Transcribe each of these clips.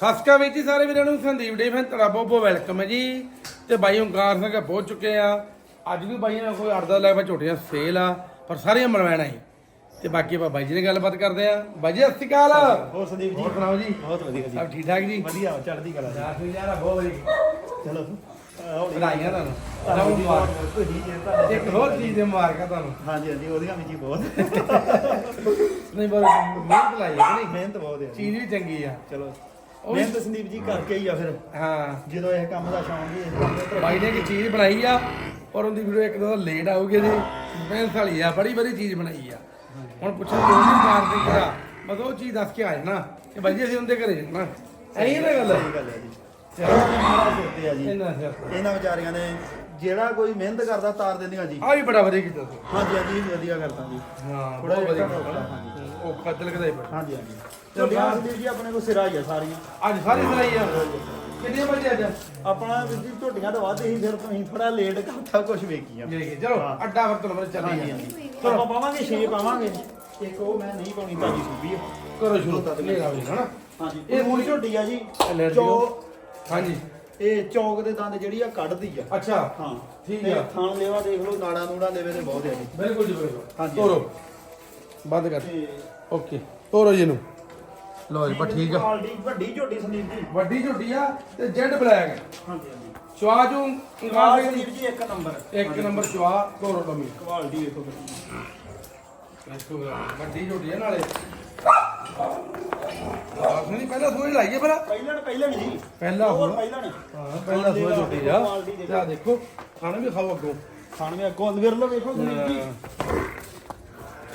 ਅਕਾਲ ਵੀਰ ਜੀ ਸਾਰੇ ਵੀਰਾਂ ਨੂੰ ਸੰਦੀਪ ਡੇ ਫੈਨ ਤੁਹਾਡਾ ਬਹੁਤ ਬਹੁਤ ਵੈਲਕਮ ਹੈ ਜੀ। ਤੇ ਬਾਈ ਓਂਕਾਰ ਸਿੰਘ ਪਹੁੰਚ ਚੁੱਕੇ ਆ। ਅੱਜ ਵੀ ਬਾਈ ਨਾਲ ਕੋਈ ਅੜਦਾ ਲੈ ਝੋਟੀਆਂ ਸੇਲ ਆ ਪਰ ਸਾਰੀਆਂ ਮਲਵੈਣਾ ਹੀ। ਤੇ ਬਾਕੀ ਆਪਾਂ ਬਾਈ ਜੀ ਨਾਲ ਗੱਲਬਾਤ ਕਰਦੇ ਆ। ਬਾਈ ਜੀ ਸਤਿ ਸ਼੍ਰੀ ਅਕਾਲ। ਹੋਰ ਸੰਦੀਪ ਜੀ? ਹੋਰ ਸੁਣਾਓ ਜੀ? ਬਹੁਤ ਵਧੀਆ ਜੀ। ਸਭ ਠੀਕ ਠਾਕ ਜੀ? ਵਧੀਆ ਚੜ੍ਹਦੀ ਕਲਾ ਜੀ। ਵੀ ਯਾਰ ਬਹੁਤ ਵਧੀਆ। ਚਲੋ। ਵਧਾਈਆਂ ਤੁਹਾਨੂੰ। ਤੁਹਾਨੂੰ ਮੁਬਾਰਕ। ਬਹੁਤ ਇੱਕ ਹੋਰ ਚੀਜ਼ ਦੇ ਮੁਬਾਰਕਾਂ ਤੁਹਾਨੂੰ। ਹਾਂਜੀ ਹਾਂਜੀ ਉਹਦੀਆਂ ਵੀ ਜੀ ਬਹੁਤ। ਨਹੀਂ ਪਰ ਮਿਹਨਤ ਲਾਈ ਹੈ ਨਹੀਂ? ਮਿਹਨਤ ਬਹੁਤ ਹੈ ਜੀ। ਚੀਜ਼ ਵੀ ਚੰਗੀ ਆ। ਚਲੋ। ਮਿਹਨਤ ਸੰਦੀਪ ਜੀ ਕਰਕੇ ਹੀ ਆ ਫਿਰ। ਹਾਂ। ਜਦੋਂ ਇਹ ਕੰਮ ਦਾ ਸ਼ੌਂਕ ਹੀ ਇਸ ਕੰਮ ਦੇ ਪ੍ਰਤੀ- ਬਾਈ ਨੇ ਇੱਕ ਚੀਜ਼ ਬਣਾਈ ਆ ਔਰ ਉਹਦੀ ਵੀਡੀਓ ਇੱਕ ਦੋ ਲੇਟ ਆਊਗੀ ਜੀ। ਮਿਹਨਤ ਵਾਲੀ ਆ ਬੜੀ ਬੜੀ ਚੀਜ਼ ਬਣਾਈ ਆ। ਹੁਣ ਪੁੱਛਣ ਦੀ ਨਹੀਂ ਮਾਰਦੇ ਕਿਹੜਾ ਮਤਲਬ ਉਹ ਚੀਜ਼ ਦੱਸ ਕੇ ਆ ਜਾਣਾ ਕਿ ਬਾਈ ਜੀ ਅਸੀਂ ਉਹਦੇ ਘਰੇ ਜਾਣਾ। ਐਂ ਨਾ ਗੱਲ? ਸਹੀ ਗੱਲ ਹੈ ਜੀ। ਚਲੋ। ਮਹਾਰਾਜ ਦਿੱਤੇ ਆ ਜੀ। ਇੰਨਾ ਸਿਰ ਇਹਨਾਂ ਵਿਚਾਰੀਆਂ ਨੇ ਜਿਹੜਾ ਕੋਈ ਮਿਹਨਤ ਕਰਦਾ ਤਾਰ ਦਿੰਦੀਆਂ ਜੀ। ਆ ਵੀ ਬੜਾ ਵਧੀਆ ਕੀਤਾ ਤੂੰ ਹਾਂਜੀ ਹਾਂਜੀ ਵਧੀਆ ਕਰਦਾ ਜੀ। ਹਾਂ ਥੋੜਾ ਬਹੁਤ ਜਿਹਾ ਵਧੀਆ ਔਖਾ, ਕੀਤਾ। ਉਹ ਖੱਜਲ ਕਦਾਈ ਬੜਾ ਹਾਂਜੀ ਹਾਂਜੀ। ਚੰਡੀਗੜ੍ਹ ਸੰਦੀਪ ਜੀ ਆਪਣੇ ਕੋਲ ਸਿਰਾ ਹੀ ਆ ਸਾਰੀਆਂ ਅੱਜ ਸਾਰੀ ਸਲਾਈ ਆ। ਕਿੰਨੇ ਵਜੇ ਅੱਜ? ਆਪਣਾ ਵੀਰ ਜੀ ਝੋਟੀਆਂ ਤਾਂ ਵੱਧ ਹੀ ਫਿਰ ਤੁਸੀਂ ਥੋੜਾ ਲੇਟ ਕਰਤਾ ਕੁਝ ਵੇਖੀਆਂ। ਜੀ ਚਲੋ ਹਾਂ। ਅੱਡਾ ਵਰਤ ਨੰਬਰ ਚੱਲੀ ਹਾਂਜੀ ਆ। ਹਾਂਜੀ। ਆਪਾਂ ਪਾਵਾਂਗੇ 6 ਪਾਵਾਂਗੇ। ਇੱਕ ਉਹ ਮੈਂ ਨਹੀਂ ਪਾਉਣੀ ਤਾਜੀ ਸੂਬੀ ਆ। ਕਰੋ ਸ਼ੁਰੂ। ਲੈ ਆਵੇ ਹਨਾ। ਹਾਂਜੀ ਇਹ ਇਹ ਮੂਲ ਝੋਟੀ ਆ ਜੀ। ਲੈ ਚੋ ਹਾਂਜੀ। ਇਹ ਚੌਕ ਦੇ ਦੰਦ ਜਿਹੜੀ ਆ ਕੱਢਦੀ ਆ। ਅੱਛਾ। ਹਾਂ। ਠੀਕ ਤੇ ਆ। ਥਾਣ ਲੇਵਾ ਦੇਖ ਲਓ ਨਾੜਾ ਨੂੜਾ ਲੇਵੇ ਤੇ ਬਹੁਤ ਆ ਜੀ। ਬਿਲਕੁਲ ਜੀ ਬਿਲਕੁਲ। ਹਾਂਜੀ। ਤੋਰੋ। ਬੰਦ ਕਰ। ਤੇ ਓਕੇ ਤੋਰੋ ਜੀ ਨੂੰ ਲਓ ਜੀ ਬਸ ਠੀਕ ਆ। ਕੁਆਲਿਟੀ ਵੱਡੀ ਝੋਟੀ ਸੰਦੀਪ ਜੀ। ਵੱਡੀ ਝੁੱਟੀ ਆ ਤੇ ਜੈਡ ਬਲੈਕ। ਹਾਂਜੀ ਹਾਂਜੀ। ਚਵਾ ਜੂ ਕੁਆਲ ਸੰਦੀਪ ਜੀ ਇੱਕ ਨੰਬਰ। ਇੱਕ ਨੰਬਰ ਚਵਾ ਤੋਰੋ ਲੰਮੀ ਕੁਆਲਿਟੀ ਵੇਖੋ ਫਿਰ। ਵੱਡੀ ਝੁੱਟੀ ਆ ਨਾਲੇ। ਨਹੀਂ ਪਹਿਲਾਂ ਸੋਈ ਲਾਈਏ ਭਲਾ ਪਹਿਲਾਂ ਨੇ ਪਹਿਲਾਂ ਨਹੀਂ ਜੀ ਪਹਿਲਾਂ ਹੋਰ। ਪਹਿਲਾਂ ਨੇ ਹਾਂ ਪਹਿਲਾਂ ਸੋਈ ਝੁੱਟੀ ਆ। ਕੁਆਲਿਟੀ ਦੇਖੋ। ਆ ਦੇਖੋ ਖਾਣਾ ਵੀ ਖਾਓ ਅੱਗੋਂ। ਖਾਣ ਵਿੱਚ ਅੱਗੋਂ ਲੋ ਵੇਖੋ ਸੰਦੀਪ ਜੀ।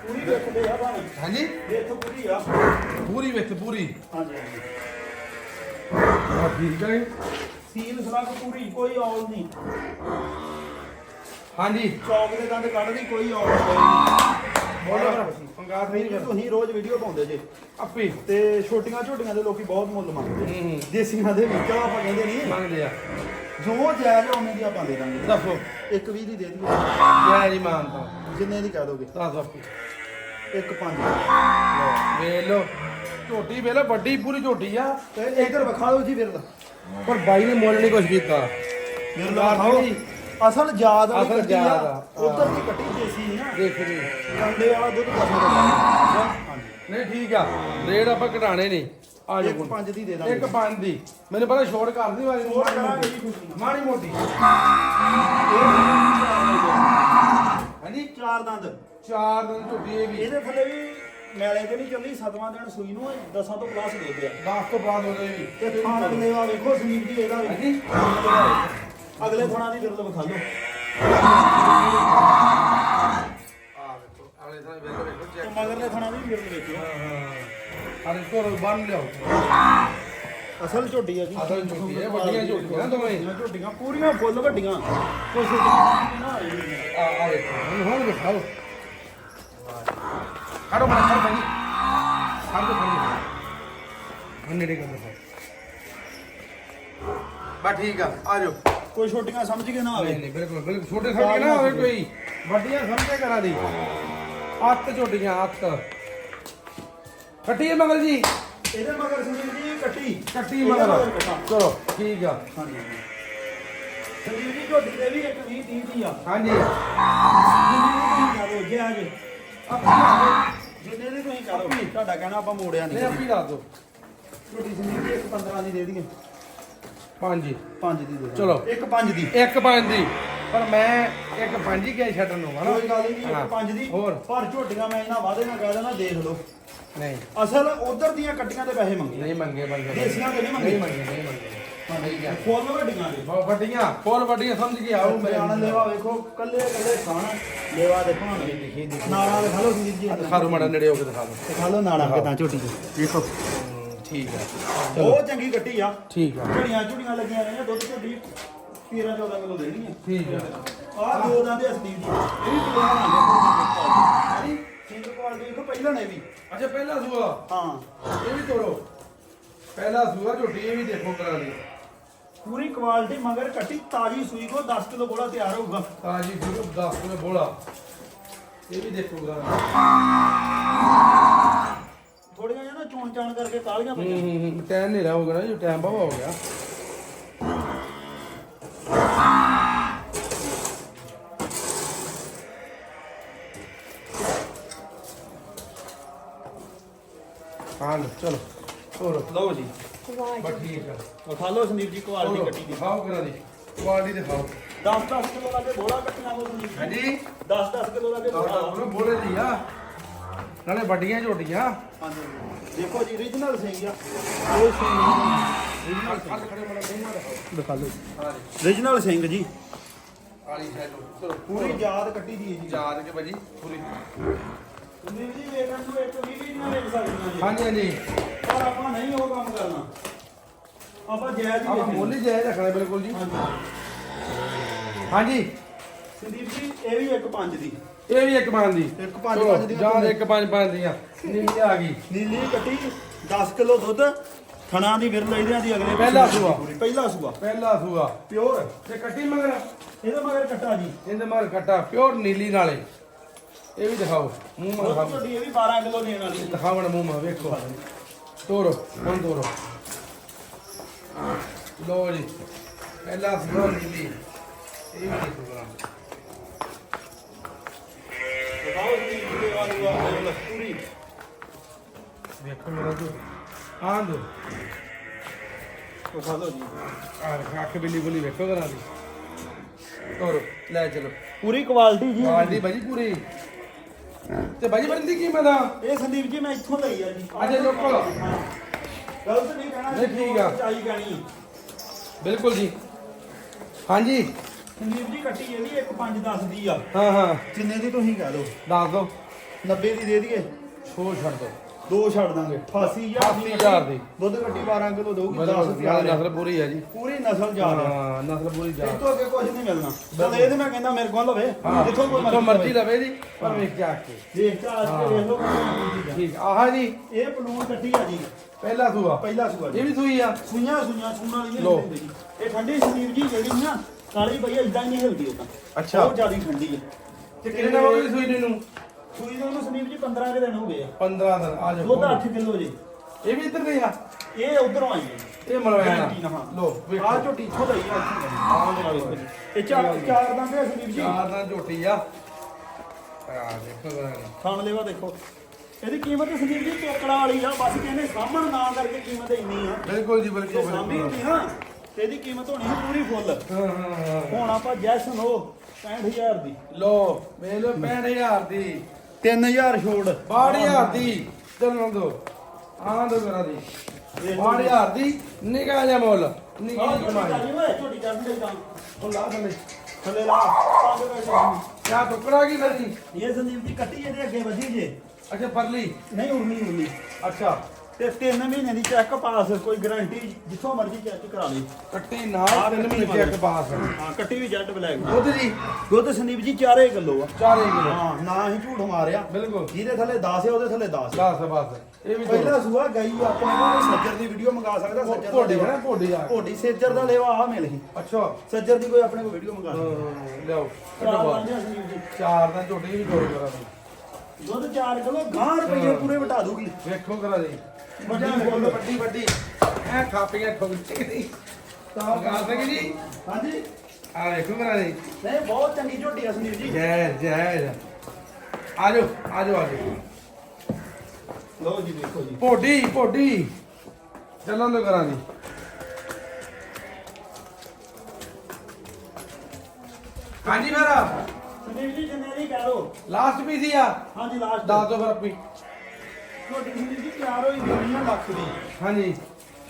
ਪੂਰੀ ਵੇਖਦੇ ਆ ਭਾਵੇਂ ਹਾਂਜੀ? ਵੇਖੋ ਪੂਰੀ ਆ ਪੂਰੀ ਵਿੱਚ ਪੂਰੀ। ਹਾਂਜੀ ਆ ਠੀਕ ਹੈ। ਸੀਲ ਸਲੱਗ ਪੂਰੀ ਕੋਈ ਔਲ ਨਹੀਂ। ਹਾਂਜੀ। ਚੌਕ ਦੇ ਦੰਦ ਕੱਢਦੀ ਕੋਈ ਔਲ ਨਹੀਂ। ਬੋਲੋ। ਪੰਗਾਰ ਨਹੀਂ ਤੁਸੀਂ ਰੋਜ਼ ਵੀਡੀਓ ਪਾਉਂਦੇ ਜੇ। ਆਪੇ। ਤੇ ਛੋਟੀਆਂ ਝੋਟੀਆਂ ਦੇ ਲੋਕੀ ਬਹੁਤ ਮੁੱਲ ਮੰਗਦੇ ਹੂੰ। ਦੇਸੀਆਂ ਦੇ ਵਿੱਚ ਆਪਾਂ ਕਹਿੰਦੇ ਨਹੀਂ। ਮੰਗਦੇ ਆ। ਜੋ ਜਾਇਜ਼ ਉਹਨਾਂ ਦੀ ਆਪਾਂ ਦੇ ਦਾਂਗੇ। ਦੱਸੋ। ਇੱਕ 20 ਦੀ ਦੇ ਦਈਏ। ਜੈ ਜੀ ਮਾਨਤਾ। ਜਿੰਨੇ ਦੀ ਕਹਿ ਦੋਗੇ। ਦੱਸ ਆਪੇ। ਇੱਕ ਪੰਜ। ਵੇਖ ਲੋ ਝੋਟੀ ਵੇਖ ਲੋ ਵੱਡੀ ਪੂਰੀ ਝੋਟੀ ਆ। ਤੇ ਇਧਰ ਵਿਖਾ ਲਓ ਜੀ ਵਿਰਦ ਪਰ ਬਾਈ ਨੇ ਮੁੱਲ ਨਹੀਂ ਕੁਛ ਕੀਤਾ। ਜੀ। ਅਸਲ ਯਾਦ ਵਾਲੀ ਅਸਲ ਯਾਦ ਆ। ਆ। ਉਧਰ ਦੀ ਕੱਟੀ ਦੇਸੀ ਨਾ ਦੇਖ ਜੀ ਕੰਡੇ ਵਾਲਾ ਦੁੱਧ ਕਰਦਾ ਹਾਂਜੀ। ਨਹੀਂ ਠੀਕ ਆ। ਰੇਟ ਆਪਾਂ ਘਟਾਣੇ ਨਹੀਂ। ਆ ਇੱਕ ਜਾਓ ਪੰਜ ਦੀ ਦੇ ਦਾਂਗੇ। ਇੱਕ ਪੰਜ ਦੀ। ਮੈਨੂੰ ਪਤਾ ਛੋੜ ਕਰਦੀ ਵਾਲੀ। ਛੋਟ ਕਰਾਂਗੇ ਜੀ। ਮਾੜੀ ਮੋਟੀ। ਹਾਂਜੀ। ਚਾਰ ਦੰਦ। ਚਾਰ ਦਿਨ ਝੋਟੀ ਇਹ ਵੀ। ਇਹਦੇ ਥੱਲੇ ਵੀ ਮੈਲੇ ਤੇ ਨਹੀਂ ਚੱਲੀ ਸਤਵਾਂ ਦਿਨ ਸੂਈ ਨੂੰ ਇਹ ਦਸਾਂ ਤੋਂ ਪਲੱਸ ਦੇ ਦਿਆ 10 ਤੋਂ ਬਾਅਦ ਉਹਦੇ ਵੀ ਤੇ ਥਾਣਾ ਲੈਵਾ ਵੇਖੋ ਸੰਦੀਪ ਜੀ ਇਹਦਾ ਵੀ ਹਾਂਜੀ। ਅਗਲੇ ਥਾਣਾ ਦੀ ਵਿਰਦ ਵਿਖਾ ਲਓ ਆ ਵੇਖੋ ਅਗਲੇ ਥਾਂ ਵੇਖੋ ਵੇਖੋ ਤੇ ਚੈੱਕ ਮਗਰਲੇ ਥਾਣਾ ਦੀ ਵਿਰਦ ਵੇਖਿਓ। ਹਾਂ ਅਰੇ ਕੋਲ ਬੰਨ ਲਿਆਓ। ਅਸਲ ਝੋਟੀ ਆ ਜੀ। ਅਸਲ ਝੋਟੀ ਹੈ, ਵੱਡੀਆਂ ਝੋਟੀਆਂ ਦੋਵੇਂ। ਵੱਡੀਆਂ ਝੋਟੀਆਂ ਪੂਰੀਆਂ ਫੁੱਲ ਵੱਡੀਆਂ। ਆਈ ਨਹੀਂ। ਆ ਆ ਵੇਖੋ ਹੁਣ ਹੁਣ ਵਿਖਾਓ ਖੜੋ ਮੈਂ ਖੜ ਬਈ ਖੜ ਦੋ ਖੜ ਦੋ ਨੇੜੇ ਕਰ ਦੋ ਬਾ ਠੀਕ ਆ ਆ ਜਾਓ ਕੋਈ ਛੋਟੀਆਂ ਸਮਝ ਕੇ ਨਾ ਨਹੀਂ ਆਵੇ। ਨਹੀਂ ਬਿਲਕੁਲ ਬਿਲਕੁਲ। ਛੋਟੇ ਸਮਝੇ ਨਾ ਹੋਵੇ ਕੋਈ। ਵੱਡੀਆਂ ਸਮਝੇ ਕਰਾ ਦੀ। ਅੱਤ ਝੋਟੀਆਂ ਅੱਤ। ਕੱਟੀਏ ਮਗਰ ਜੀ? ਇਹਦੇ ਮਗਰ ਸੰਦੀਪ ਜੀ ਕੱਟੀ। ਕੱਟੀ ਮਗਰ। ਚਲੋ ਠੀਕ ਆ। ਹਾਂਜੀ ਸੰਦੀਪ ਜੀ ਝੋਟੀ ਦੇ ਵੀ ਇੱਕ 20 30 ਦੀ ਆ। ਹਾਂਜੀ। ਜਿੰਨੇ ਦੀ ਤੁਸੀਂ ਕਰੋ ਜੇ ਆਜੇ ਆਪਣੀ ਜਿੰਨੇ ਦੀ ਤੁਸੀਂ ਕਰੋ। ਤੁਹਾਡਾ ਕਹਿਣਾ ਆਪਾਂ ਮੋੜਿਆ ਨਹੀਂ। ਨਹੀਂ ਆਪੀ ਦੱਸ ਦੋ ਝੋਟੀ ਸੰਦੀਪ ਜੀ ਇੱਕ 15 ਦੀ ਦੇ ਦਈਏ। ਪੰਜ ਜੀ 5 ਦੀ ਦੇ ਦਾਂਗੇ। ਚਲੋ। ਇੱਕ 5 ਦੀ। ਇੱਕ ਪੰਜ ਦੀ। ਪਰ ਮੈਂ ਇੱਕ ਪੰਜ ਹੀ ਕਿਹਾ ਛੱਡਣ ਨੂੰ ਹਨਾ ਕੋਈ ਗੱਲ ਨਹੀਂ ਹਾਂ। ਇੱਕ 5 ਦੀ। ਹੋਰ। ਪਰ ਝੋਟੀਆਂ ਮੈਂ ਇਹਨਾਂ ਵਾਅਦੇ ਨਾਲ ਕਹਿ ਦੇਣਾ ਦੇਖ ਲਓ। ਨਹੀਂ। ਅਸਲ ਉਧਰ ਦੀਆਂ ਕੱਟੀਆਂ ਦੇ ਪੈਸੇ ਮੰਗੇ। ਨਹੀਂ ਮੰਗੇ ਬੰਦੇ ਦੇਸੀਆਂ ਤੇ ਨਹੀਂ ਮੰਗੇ। ਨਹੀਂ ਮੰਗੇ ਨਹੀਂ ਮੰਗੇ ਠੀਕ ਹੈ ਫੁੱਲ ਵੱਡੀਆਂ ਦੇ ਬਹੁਤ ਵੱਡੀਆਂ। ਫੁੱਲ ਵੱਡੀਆਂ ਸਮਝ ਕੇ ਆਓ ਮੇਰੇ ਆਣ ਲੈਵਾ ਵੇਖੋ ਕੱਲੇ ਕੱਲੇ ਖਾਣ। ਲੈਵਾ ਦੇਖੋ ਹੁਣ ਦੇਖੀ ਦੇਖੀ ਨਾਲਾਂ ਦਿਖਾ ਲਓ ਸੰਦੀਪ ਜੀ। ਦਿਖਾ ਦਿਓ ਮਾੜਾ ਨੇੜੇ ਹੋ ਕੇ ਦਿਖਾ ਦਿਓ। ਦਿਖਾ ਲਓ ਨਾਲਾਂ ਕਿਦਾਂ ਝੋਟੀ ਦੀ ਵੇਖੋ। ਹਮ, ਠੀਕ ਹੈ ਬਹੁਤ ਚੰਗੀ ਕੱਟੀ ਆ। ਠੀਕ ਹੈ ਝੜੀਆਂ ਝੁੜੀਆਂ ਲੱਗੀਆਂ ਰਹੀਆਂ ਦੁੱਧ ਝੋਟੀ 13 14 ਕਿਲੋ ਦੇਣੀ ਆ ਠੀਕ ਹੈ ਆਹ ਦੋ ਦਾਂ ਦੇ ਅਸਦੀਪ ਜੀ ਇਹ ਵੀ ਕਿਲੋ ਬਣਾਉਂਦੇ ਸਿੰਗਲ ਕੁਆਲਿਟੀ ਵੇਖੋ ਪਹਿਲਾਂ ਨੇ ਵੀ। ਅੱਛਾ ਪਹਿਲਾ ਸੂਆ? ਹਾਂ। ਇਹ ਵੀ ਤੋੜੋ। ਪਹਿਲਾ ਸੂਆ ਝੋਟੀ ਇਹ ਵੀ ਦੇਖੋ ਕਰਾ ਲਈ। ਪੂਰੀ ਕੁਆਲਿਟੀ ਮਗਰ ਕੱਟੀ ਤਾਜੀ ਸੂਈ ਕੋ 10 ਕਿਲੋ ਗੋਲਾ ਤਿਆਰ ਹੋਊਗਾ। ਤਾਜੀ ਸੂਆ 10 ਕਿਲੋ ਬੋਲਾ। ਇਹ ਵੀ ਦੇਖੋ ਕਰਾ ਲਈ ਥੋੜੀਆਂ ਜਿਹਾ ਨਾ ਚੋਣ ਚਾਣ ਕਰਕੇ ਕਾਲੀਆਂ ਪਈਆਂ ਹੂੰ ਹੂੰ ਟਾਈਮ ਹਨੇਰਾ ਹੋ ਗਿਆ ਨਾ ਜੀ ਟਾਈਮ ਬਹੁਤ ਹੋ ਗਿਆ। ਬਸ ਠੀਕ ਆ। ਵਿਖਾ ਲਓ ਸੰਦੀਪ ਜੀ ਕੁਆਲਿਟੀ ਕੱਟੀ ਦੀ। ਦਿਖਾਓ ਕਰਾ ਦੀ ਕੁਆਲਿਟੀ ਦਿਖਾਓ 10 10 ਕਿਲੋ ਲਾ ਕੇ ਬੋਲਾ ਕੱਟੀਆਂ ਉਹ ਸੰਦੀਪ ਜੀ। ਹਾਂਜੀ। 10 10 ਕਿਲੋ ਲਾ ਕੇ ਬੋਲਾ ਉਹਨੂੰ ਬੋਲੇ ਦੀ ਆ। ਨਾਲੇ ਵੱਡੀਆਂ ਝੋਟੀਆਂ। ਹਾਂਜੀ। ਦੇਖੋ ਜੀ origignal ਸਿੰਘ ਆ। ਕੋਈ ਸਿੰਘ ਨਹੀਂ ਦਿਖਾ ਲਓ। ਹਾਂਜੀ origignal ਸਿੰਘ ਜੀ। ਆਲੀ ਸਾਈਡ ਚਲੋ ਪੂਰੀ ਯਾਦ ਕੱਟੀ ਦੀ ਹੈ ਜੀ। ਯਾਦ ਕੇ ਭਾਜੀ ਪੂਰੀ। ਸੰਦੀਪ ਜੀ ਵੇਖਣ ਨੂੰ ਇੱਕ ਵੀ ਵੀ ਨਾ ਵੇਖ ਸਕਦੀਆਂ ਜੀ ਹਾਂਜੀ ਹਾਂਜੀ। ਪਰ ਆਪਾਂ ਨਹੀਂ ਉਹ ਕੰਮ ਕਰਨਾ। ਆਪਾਂ ਜਾਇਜ਼ ਹੀ ਆਪਾਂ ਵੇਖਣਾ। ਮੁੱਲ ਹੀ ਜਾਇਜ਼ ਰੱਖਣਾ ਬਿਲਕੁਲ ਜੀ। ਹਾਂਜੀ। ਹਾਂਜੀ। ਸੰਦੀਪ ਜੀ ਇਹ ਵੀ ਇੱਕ ਪੰਜ ਦੀ। ਇਹ ਵੀ ਇੱਕ ਪੰਜ ਦੀ। ਇੱਕ ਪੰਜ ਚਲੋ, ਪੰਜ ਦੀਆਂ ਜਾਂ। ਇੱਕ ਪੰਜ ਪੰਜ ਦੀਆਂ। ਨੀਲੀ ਆ ਗਈ। ਨੀਲੀ ਕੱਟੀ 10 ਕਿਲੋ ਦੁੱਧ ਥਣਾ ਦੀ ਵਿਰ ਲਈਦਿਆਂ ਦੀ ਅਗਲੇ ਪਹਿਲਾ ਸੂਆ। ਪੂਰੀ। ਪਹਿਲਾ ਸੂਆ। ਪਹਿਲਾ ਸੂਆ। ਪਿਓਰ। ਤੇ ਕੱਟੀ ਮਗਰ? ਇਹਦਾ ਮਗਰ ਕੱਟਾ ਜੀ। ਇਹਦੇ ਮਗਰ ਕੱਟਾ ਪਿਓਰ ਨੀਲੀ ਨਾਲੇ। ਇਹ ਵੀ ਦਿਖਾਓ। ਮੂੰਹ ਮਾ ਦਿਖਾਓ। ਤੁਹਾਡੀ ਇਹ ਵੀ 12 ਕਿਲੋ ਦੇਣ ਵਾਲੀ ਦਿਖਾਵਣ ਮੂੰਹ ਮਾ ਵੇਖੋ। ਤੋਰੋ ਹੁਣ ਤੋਰੋ। ਲੋ ਜੀ ਪਹਿਲਾ ਸੂਆ ਨੀਲੀ ਇਹ ਵੀ ਦੇਖੋ ਜਰਾ। ਦਿਖਾਓ ਜੀ ਇਹ ਵਾਲੀ ਆ ਪੂਰੀ। ਵੇਖੋ ਮੇਰਾ ਜੋ। ਆਂਦ ਦਿਖਾ ਲਓ ਜੀ। ਆ ਅੱਖ ਬਿੱਲੀ ਬੁਲੀ ਵੇਖੋ ਕਰਾਂ ਦੀ। ਤੋਰੋ ਲੈ ਚਲੋ। ਪੂਰੀ ਕੁਆਲਿਟੀ ਜੀ। ਕੁਆਲਿਟੀ ਭਾਜੀ ਪੂਰੀ। ਤੇ ਭਾਜੀ ਬੜੀ ਦੀ ਕੀਮਤ ਆ ਇਹ ਸੰਦੀਪ ਜੀ ਮੈਂ ਇੱਥੋਂ ਲਈ ਆ ਜੀ। ਅੱਛਾ, ਲੋਕਲ। ਹਾਂ। ਗਲਤ ਨਹੀਂ ਕਹਿਣਾ ਨਹੀਂ, ਠੀਕ ਆ। ਚਾਈ ਕਹਿਣੀ ਬਿਲਕੁਲ ਜੀ। ਹਾਂਜੀ। ਸੰਦੀਪ ਜੀ ਕੱਟੀ ਇਹ ਵੀ ਇੱਕ 5 10 ਦੀ ਆ। ਹਾਂ ਹਾਂ। ਜਿੰਨੇ ਦੀ ਤੁਸੀਂ ਕਹਿ ਦਿਓ ਦੱਸ ਦੋ। 90 ਦੀ ਦੇ ਦਈਏ। ਛੋ ਛੱਡ ਦੋ। ਦੋ ਛੱਡ ਦਾਂਗੇ। 88000 88,000 ਦੀ। ਦੁੱਧ ਕੱਟੀ 12 ਕਿਲੋ ਦਊਗੀ 10 ਬਿਲਕੁਲ ਤਿਆਰ ਨਸਲ ਪੂਰੀ ਆ ਜੀ। ਪੂਰੀ ਨਸਲ ਜਾ ਰਿਹਾ ਹਾਂ ਨਸਲ ਪੂਰੀ ਜਾ ਇਸ ਤੋਂ ਅੱਗੇ ਕੁਝ ਨਹੀਂ ਮਿਲਣਾ। ਚਲ ਇਹ ਤੇ ਮੈਂ ਕਹਿੰਦਾ ਮੇਰੇ ਕੋਲ ਲਵੇ ਹਾਂ ਜਿੱਥੋਂ ਕੋਈ ਮਰਜ਼ੀ ਮਰਜ਼ੀ ਲਵੇ ਜੀ ਪਰ ਵੇਖ ਜਾ ਕੇ। ਦੇਖ ਕੇ ਅੱਜ ਕੇ ਵੇਖ ਲਓ ਕਿੰਨੀ ਚੀਜ਼ ਆ। ਠੀਕ ਆਹ ਜੀ। ਇਹ ਪਲੂਣ ਕੱਟੀ ਆ ਜੀ। ਪਹਿਲਾ ਸੂਆ। ਪਹਿਲਾ ਸੂਆ ਇਹ ਵੀ ਸੂਈ ਆ। ਸੂਈਆਂ ਸੂਈਆਂ ਸੂਣ ਵਾਲੀਆਂ ਲਓ। ਨਹੀਂ ਜੀ। ਇਹ ਠੰਡੀ ਸੰਦੀਪ ਜੀ ਜਿਹੜੀ ਨਾ ਕਾਲੀ ਭਈਆ ਇਦਾਂ ਹੀ ਨਹੀਂ ਹਿਲਦੀ ਉਹ ਤਾਂ। ਅੱਛਾ। ਬਹੁਤ ਜ਼ਿਆਦਾ ਠੰਡੀ ਹੈ ਤੇ ਕਿੰਨੇ ਹੋ ਗਏ ਸੂਈ ਨੂੰ ਸੂਈ ਦੇ ਨੂੰ ਸੰਦੀਪ ਜੀ 15 ਕੁ ਦਿਨ ਹੋ ਗਏ ਆ। 15 ਦਿਨ ਆ ਦੁੱਧ ਜਾਓ 8 ਕਿਲੋ ਜੀ। ਇਹ ਵੀ ਇੱਧਰ ਦੇ ਆ? ਇਹ ਉਧਰੋਂ ਆਈ ਹੈ। ਇਹ ਮਲਵਾਇਆ ਹਾਂ। ਲੋ ਵੇਖੋ। ਝੋਟੀ ਇੱਥੋਂ ਲਈ ਆ ਇੱਥੋਂ ਲਈ। ਇਹ ਚਾਰ ਚਾਰ ਦੰਦ ਹੈ ਸੰਦੀਪ ਜੀ। ਚਾਰ ਦਿਨ ਝੋਟੀ ਆ। ਆ ਦੇਖੋ ਕਰਾਂ ਖਾਣ ਲੈਵਾ ਦੇਖੋ। ਇਹਦੀ ਕੀਮਤ ਸੰਦੀਪ ਜੀ ਟੋਕੜਾ ਵਾਲੀ ਆ ਬਸ ਕਹਿੰਦੇ ਸਾਹਮਣ ਨਾ ਕਰਕੇ ਕੀਮਤ ਇੰਨੀ ਆ। ਬਿਲਕੁਲ ਜੀ ਬਿਲਕੁਲ ਸਾਹਮਣੇ ਹੁੰਦੀ ਨਾ ਤੇ ਇਹਦੀ ਕੀਮਤ ਹੋਣੀ ਸੀ ਪੂਰੀ ਫੁੱਲ। ਹਾਂ ਹਾਂ ਹਾਂ ਹੁਣ ਆਪਾਂ ਜੈਸ ਨੋ 65000 ਦੀ। ਲੋ ਵੇਖ ਲੋ 65000 ਦੀ। 3000 ਛੋੜ 62000 ਦੀ। ਚੱਲਣ ਦੋ। ਆਂ ਦੋ ਕਰਾ ਦੀ। 62000 ਦੀ। ਨਿਕਾ ਜਾ ਮੁੱਲ। ਨਿੱਕੀ ਕਮਾਈ। ਝੋਟੀ ਚੱਲ ਰਹੀ ਤਾਂ ਉਹ ਲਾ ਥੱਲੇ। ਥੱਲੇ ਲਾ। ਕਿਆ ਟੁਕੜਾ ਕੀ ਕਰਦੀ ਇਹ ਸੰਦੀਪ ਜੀ ਕੱਟੀ ਇਹਦੇ ਅੱਗੇ ਵਧੀ ਜੇ। ਅੱਛਾ ਪਰਲੀ। ਨਹੀਂ ਉਰਨੀ ਉਰਨੀ ਅੱਛਾ। ਤੇ ਤਿੰਨ ਮਹੀਨੇ ਦੀ ਚੈੱਕ ਪਾਸ ਕੋਈ ਗਾਰੰਟੀ ਜਿੱਥੋਂ ਮਰਜ਼ੀ ਚੈੱਕ ਕਰਾ ਲਈ ਕੱਟੀ ਨਾਲ ਆਹ ਤਿੰਨ ਕੱਟੀ ਮਹੀਨੇ ਚੈੱਕ ਮਗਰ। ਪਾਸ ਹਾਂ ਕੱਟੀ ਵੀ ਜੈਟ ਬਲੈਕ ਦੁੱਧ ਜੀ। ਦੁੱਧ ਸੰਦੀਪ ਜੀ 4 ਕਿਲੋ ਆ। ਚਾਰੇ ਕਿਲੋ। ਹਾਂ ਨਾ ਹੀ ਝੂਠ ਮਾਰਿਆ। ਬਿਲਕੁਲ। ਜਿਹਦੇ ਥੱਲੇ 10 ਹੈ ਉਹਦੇ ਥੱਲੇ 10 10 ਬਸ। ਇਹ ਵੀ ਪਹਿਲਾ ਸੂਆ ਗਈ ਆਪਣੇ ਕੋਲ ਸੱਜਰ ਦੀ ਵੀਡੀਓ ਮੰਗਾ ਸਕਦਾ ਸੱਜਰ ਦਾ ਭੋਡੀ ਹੈ ਨਾ ਲੇਵਾ ਭੋਡੀ ਆ। ਭੋਡੀ ਸੱਜਰ ਦਾ ਲੇਵਾ ਆ ਮਿਲ ਗਈ। ਅੱਛਾ। ਸੱਜਰ ਦੀ ਕੋਈ ਆਪਣੇ ਕੋਲ ਵੀਡੀਓ ਮੰਗਾ ਸਕਦਾ। ਕੱਢੋ ਬਾਹਰ। ਜੀ। ਚਾਰ ਦਾ ਝੋਟੀ ਵੀ ਜੋੜ ਕਰਾ ਦੀ ਦੁੱਧ 4 ਕਿਲੋ 10 ਰੁਪਏ ਪੂਰੇ ਵਟਾ ਦੂਗੀ। ਵੇਖੋ ਕਰਾ ਦੀ। ਵੱਡੀ ਫੁੱਲ। ਵੱਡੀ ਵੱਡੀ। ਐ ਖਾਪੀਆਂ ਠੋਕ ਚਿਕਦੀ ਤਾਂ ਗਾ ਸਕੇ ਜੀ? ਹਾਂਜੀ। ਆ ਵੇਖੋ ਕਰਾ ਦੀ। ਨਹੀਂ ਬਹੁਤ ਚੰਗੀ ਝੋਟੀ ਆ ਸੰਦੀਪ ਜੀ। ਜੈ ਜੈ ਆਜੋ ਆਜੋ ਆਜੋ। ਲਓ ਜੀ ਦੇਖੋ ਜੀ। ਭੋਡੀ ਭੋਡੀ। ਚੱਲਾਂ ਤੋਂ ਕਰਾਂ ਦੀ। ਹਾਂਜੀ ਮੇਰਾ ਕਹਿ ਲਾਸਟ ਵੀ ਸੀ ਆ? ਹਾਂਜੀ ਲਾਸਟ ਦੱਸ ਦੋ ਫਿਰ ਆਪੀ। ਝੋਟੀ ਸੰਦੀਪ ਜੀ ਤਿਆਰ ਹੋਈ 20 ਲੱਖ ਦੀ। ਹਾਂਜੀ।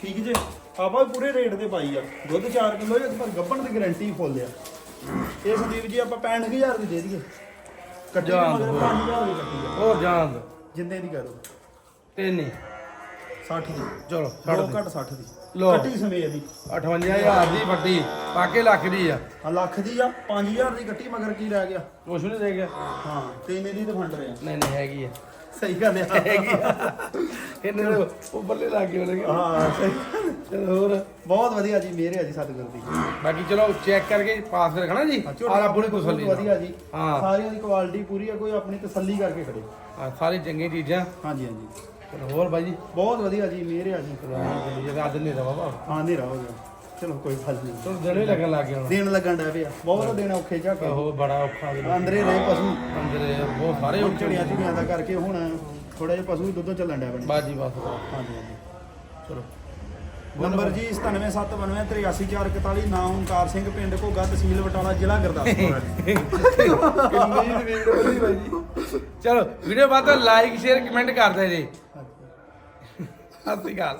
ਠੀਕ ਜੇ? ਆਪਾਂ ਪੂਰੇ ਰੇਟ ਤੇ ਪਾਈ ਆ। ਦੁੱਧ 4 ਕਿਲੋ ਇਹ ਪਰ ਗੱਬਣ ਦੀ ਗਾਰੰਟੀ ਫੁੱਲ ਆ। ਇਹ ਸੰਦੀਪ ਜੀ ਆਪਾਂ 65000 ਦੀ ਦੇ ਦਈਏ। ਕੱਟੀ ਦੇ ਜਾਨ ਮਗਰ ਦਿਓ। 5000 ਦੀ ਕੱਟੀ ਆ। ਹੋਰ ਜਾਣ ਦੋ ਜਿੰਨੇ ਦੀ ਕਰੋ ਤਿੰਨ ਹੀ। 60 ਦੀ। ਚਲੋ ਛੱਡ ਘੱਟ 60 ਦੀ। ਲਓ। ਕੱਟੀ ਸਮੇਤ ਦੀ 58000 ਦੀ ਵੱਡੀ ਬਾਕੀ ਲੱਖ ਦੀ ਆ। ਆ ਲੱਖ ਦੀ ਆ 5000 ਦੀ ਕੱਟੀ ਮਗਰ ਕੀ ਰਹਿ ਗਿਆ? ਕੁਛ ਨਹੀਂ ਦੇ ਗਿਆ। ਹਾਂ ਤੇ ਇਹਨੇ ਦੀ ਤੇ ਫੰਡ ਰਿਆ। ਨਹੀਂ ਨਹੀਂ ਹੈਗੀ ਆ। ਸਹੀ ਗੱਲ ਆ। ਹੈਗੀ ਆ। ਇਹਨੇ ਤਾਂ ਉਹ ਬੱਲੇ ਲੱਗ ਗਏ ਉਹਨੇ ਹਾਂ ਸਹੀ ਚਲੋ ਹੋਰ? ਬਹੁਤ ਵਧੀਆ ਜੀ ਮੇਰੇ ਆ ਜੀ ਸਤਿਗੁਰ ਦੀ। ਬਾਕੀ ਚਲੋ ਚੈੱਕ ਕਰਕੇ ਪਾਸ ਰੱਖਣਾ ਜੀ? ਆਲਾ ਪੂਰੀ ਤਸੱਲੀ ਨਾਲ। ਵਧੀਆ ਜੀ। ਹਾਂ। ਸਾਰਿਆਂ ਦੀ ਕੁਆਲਿਟੀ ਪੂਰੀ ਆ ਕੋਈ ਆਪਣੀ ਤਸੱਲੀ ਕਰਕੇ ਖੜੇ। ਆ ਸਾਰੀ ਚੰਗੀਆਂ ਚੀਜ਼ਾਂ। ਹਾਂਜੀ ਹਾਂਜੀ। ਚਲੋ ਹੋਰ ਬਾਈ ਜੀ? ਬਹੁਤ ਵਧੀਆ ਜੀ ਮਿਹਰ ਆ ਜੀ। ਇਹ ਅੱਜ ਨਹੀਂ ਰਵਾ ਬਾਬਾ ਹਾਂ ਨਹੀਂ ਰਹੋ ਜੀ। ਚਲੋ ਕੋਈ ਗੱਲ ਨਹੀਂ। ਤੁਹਾਨੂੰ ਦਿਨ ਲੱਗਣ ਲੱਗ ਗਿਆ ਹੁਣ। ਦਿਨ ਲੱਗਣ ਡਿਆ ਪਿਆ। ਬਹੁਤ ਦਿਨ ਔਖੇ ਝਾਕੇ ਉਹ ਬੜਾ ਔਖਾ ਵੀ ਅੰਦਰੇ ਰਹੇ ਪਸ਼ੂ। ਅੰਦਰ ਬਹੁਤ ਸਾਰੇ ਹੁਣ ਔਖੇ ਝੜੀਆਂ ਦਾ ਕਰਕੇ ਹੁਣ ਥੋੜਾ ਜਿਹਾ ਪਸ਼ੂ ਦੁੱਧੋਂ ਚੱਲਣ ਡਿਆ ਬਣੇ ਬਾਜੀ ਬਸ। ਹਾਂਜੀ ਹਾਂਜੀ। ਚਲੋ। ਨੰਬਰ ਜੀ 9779383441 ਨਾਮ ਓਮਕਾਰ ਸਿੰਘ ਪਿੰਡ ਘੋਗਾ ਤਹਿਸੀਲ ਬਟਾਲਾ ਜ਼ਿਲ੍ਹਾ ਗੁਰਦਾਸਪੁਰ। ਕਿੰਨੀ ਵੀਡੀਓ ਬਣੀ ਬਾਈ ਜੀ ਚਲੋ ਵੀਡੀਓ ਬਾਅਦ ਲਾਈਕ ਸ਼ੇਅਰ ਕਮੈਂਟ ਕਰਦੇ ਜੀ। ਸਤਿ ਸ਼੍ਰੀ ਅਕਾਲ।